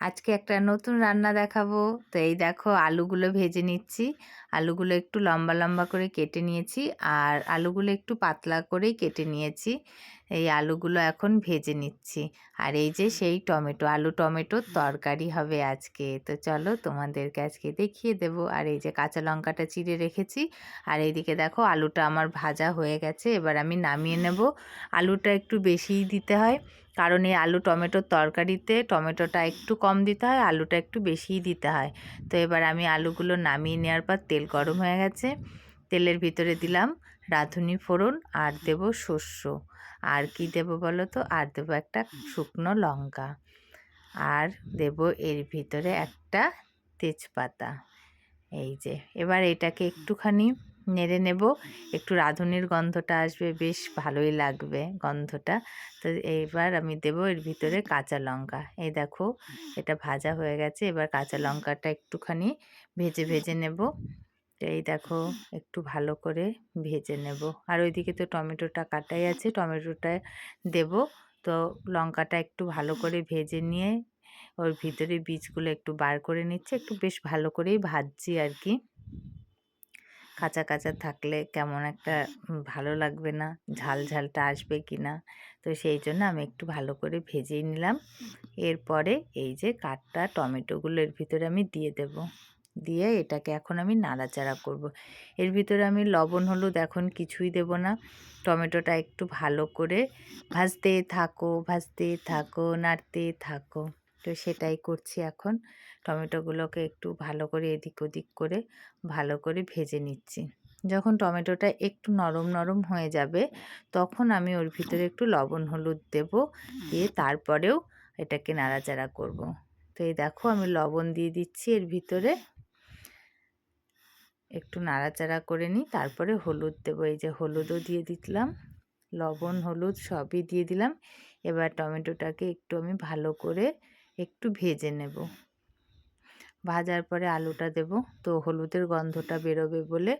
আজকে একটা নতুন রান্না দেখাবো। তো এই দেখো আলুগুলো ভেজে নিচ্ছি। আলুগুলো একটু লম্বা লম্বা করে কেটে নিয়েছি। আর আলুগুলো একটু পাতলা করেই কেটে নিয়েছি। এই আলুগুলো এখন ভেজে নিচ্ছি। আর এই যে সেই টমেটো, আলু টমেটোর তরকারি হবে আজকে। তো চলো তোমাদেরকে আজকে দেখিয়ে দেব। আর এই যে কাঁচা লঙ্কাটা চিড়ে রেখেছি। আর এইদিকে দেখো আলুটা আমার ভাজা হয়ে গেছে। এবার আমি নামিয়ে নেব। আলুটা একটু বেশিই দিতে হয়। কারণ এই আলু টমেটোর তরকারিতে টমেটোটা একটু কম দিতে হয়, আলুটা একটু বেশিই দিতে হয়। তো এবার আমি আলুগুলো নামিয়ে নেওয়ার পর তেল গরম হয়ে গেছে। তেলের ভিতরে দিলাম রাঁধুনি ফোড়ন আর দেব শস্য। আর কি দেব বলো তো? আর দেবো একটা শুকনো লঙ্কা। আর দেব এর ভিতরে একটা তেজপাতা। এই যে এবার এটাকে একটুখানি নেড়ে নেব। একটু রাঁধুনির গন্ধটা আসবে বেশ ভালোই লাগবে গন্ধটা। তো এইবার আমি দেব এর ভিতরে কাঁচা লঙ্কা। এই দেখো এটা ভাজা হয়ে গেছে। এবার কাঁচা লঙ্কাটা একটুখানি ভেজে ভেজে নেব। এই দেখো একটু ভালো করে ভেজে নেব। আর ওইদিকে তো টমেটোটা কাটাই আছে, টমেটোটা দেব। তো লঙ্কাটা একটু ভালো করে ভেজে নিয়ে ওর ভিতরে বীজগুলো একটু বার করে নিচ্ছে। একটু বেশ ভালো করেই ভাজছি আর কি। কাঁচা কাঁচা থাকলে কেমন একটা ভালো লাগবে না, ঝাল, ঝালটা আসবে কি না? তো সেই জন্য আমি একটু ভালো করে ভেজেই নিলাম। এরপরে এই যে কাঠটা টমেটোগুলোর ভিতরে আমি দিয়ে দেব। দিয়ে এটাকে এখন আমি নাড়াচাড়া করব। এর ভিতরে আমি লবণ, হলুদ এখন কিছুই দেব না। টমেটোটা একটু ভালো করে ভাজতে থাকো ভাজতে থাকো, নাড়তে থাকো। তো সেটাই করছি এখন। টমেটোগুলোকে একটু ভালো করে এদিক ওদিক করে ভালো করে ভেজে নিচ্ছি। যখন টমেটোটা একটু নরম নরম হয়ে যাবে, তখন আমি ওর ভিতরে একটু লবণ, হলুদ দেব। দিয়ে তারপরেও এটাকে নাড়াচাড়া করব। তো এই দেখো আমি লবণ দিয়ে দিচ্ছি এর ভিতরে। একটু নাড়াচাড়া করে নিই। তারপরে হলুদ দেবো। এই যে হলুদও দিয়ে দিলাম লবণ, হলুদ সবই দিয়ে দিলাম। এবার টমেটোটাকে একটু আমি ভালো করে একটু ভেজে নেব। ভাজার পরে আলুটা দেব। তো হলুদের গন্ধটা বেরোবে বলে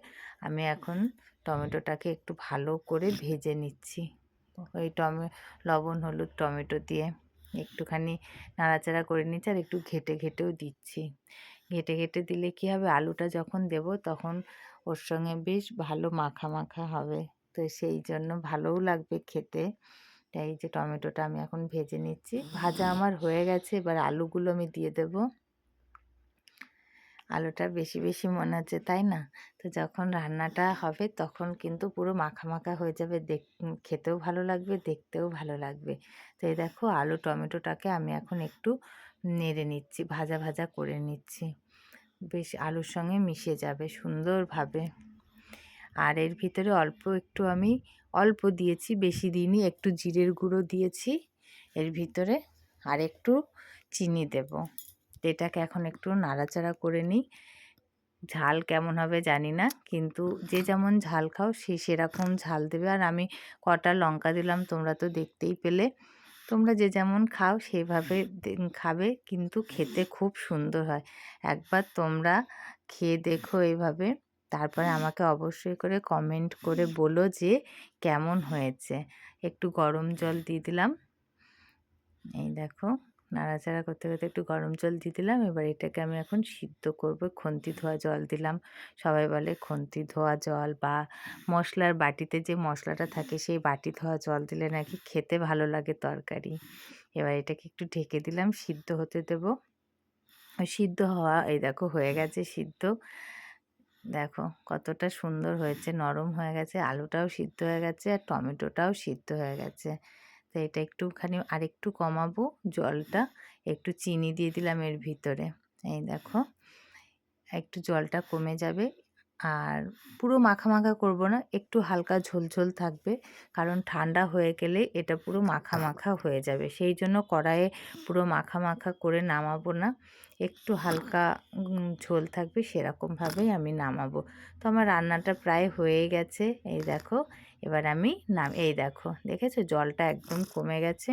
আমি এখন টমেটোটাকে একটু ভালো করে ভেজে নিচ্ছি। ওই টমে, লবণ, হলুদ, টমেটো দিয়ে একটুখানি নাড়াচাড়া করে নিচ্ছি আর একটু ঘেটে ঘেটেও দিচ্ছি। ঘেটে, ঘেঁটে দিলে কি হবে? আলুটা যখন দেব তখন ওর সঙ্গে বেশ ভালো মাখা মাখা হবে। তো সেই জন্য ভালোও লাগবে খেতে। তাই যে টমেটোটা আমি এখন ভেজে নিচ্ছি। ভাজা আমার হয়ে গেছে। এবার আলুগুলো আমি দিয়ে দেব। আলুটা বেশি বেশি মনে হচ্ছে, তাই না? তো যখন রান্নাটা হবে তখন কিন্তু পুরো মাখা মাখা হয়ে যাবে। দেখ খেতেও ভালো লাগবে, দেখতেও ভালো লাগবে। তো এই দেখো আলু টমেটোটাকে আমি এখন একটু নেড়ে নিচ্ছি, ভাজা ভাজা করে নিচ্ছি। বেশ আলুর সঙ্গে মিশে যাবে সুন্দরভাবে। আর এর ভিতরে অল্প একটু আমি, অল্প দিয়েছি, বেশি দিনই একটু জিরের গুঁড়ো দিয়েছি। এর ভিতরে আর একটু চিনি দেব। এটাকে এখন একটু নাড়াচাড়া করে নিই। ঝাল কেমন হবে জানি না, কিন্তু যে যেমন ঝাল খাও সে সেরকম ঝাল দেবে। আর আমি কটা লঙ্কা দিলাম তোমরা তো দেখতেই পেলে। তোমরা যে যেমন খাও সেভাবে খাবে, কিন্তু খেতে খুব সুন্দর হয়। একবার তোমরা খেয়ে দেখো এইভাবে তারপরে আমাকে অবশ্যই করে কমেন্ট করে বলো যে কেমন হয়েছে। একটু গরম জল দিয়ে দিলাম। এই দেখো। নাড়াচাড়া করতে করতে একটু গরম জল দিয়ে দিলাম। এবার এটাকে আমি এখন সিদ্ধ করব। খন্তি ধোয়া জল দিলাম। সবাই বলে খন্তি ধোয়া জল বা মশলার বাটিতে যে মশলাটা থাকে, সেই বাটি ধোয়া জল দিলে নাকি খেতে ভালো লাগে তরকারি। এবার এটাকে একটু ঢেকে দিলাম, সিদ্ধ হতে দেব। সিদ্ধ হওয়া, এই দেখো, হয়ে গেছে সিদ্ধ। দেখো কতটা সুন্দর হয়েছে, নরম হয়ে গেছে, আলুটাও সিদ্ধ হয়ে গেছে, আর টমেটোটাও সিদ্ধ হয়ে গেছে। তো এটা একটুখানি আরেকটু কমাবো জলটা। একটু চিনি দিয়ে দিলাম এর ভিতরে। এই দেখো, একটু জলটা কমে যাবে। আর পুরো মাখা মাখা করব না, একটু হালকা ঝোলঝোল থাকবে। কারণ ঠান্ডা হয়ে গেলে এটা পুরো মাখা মাখা হয়ে যাবে। সেই জন্য কড়াইয়ে পুরো মাখা মাখা করে নামাবো না। একটু হালকা ঝোল থাকবে সেরকমভাবেই আমি নামাবো। তো আমার রান্নাটা প্রায় হয়ে গেছে। এই দেখো, এবার আমি নাম, এই দেখো, দেখেছ? জলটা একদম কমে গেছে।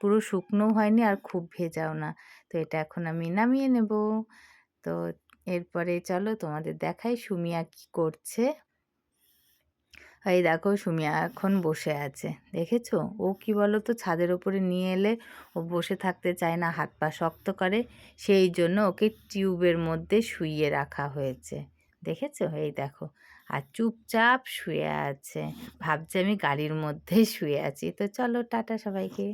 পুরো শুকনোও হয়নি আর খুব ভেজাও না। তো এটা এখন আমি নামিয়ে নেব। তো এরপরে চলো তোমাদের দেখাই সুমিয়া কি করছে। এই দেখো সুমিয়া এখন বসে আছে, দেখেছ? ও কি বলো তো ছাদের ওপরে নিয়ে এলে ও বসে থাকতে চায় না, হাত পা শক্ত করে। সেই জন্য ওকে টিউবের মধ্যে শুইয়ে রাখা হয়েছে, দেখেছ? এই দেখো, আর চুপচাপ শুয়ে আছে, ভাবছে আমি গাড়ির মধ্যে শুয়ে আছি। তো চলো, টাটা সবাইকে।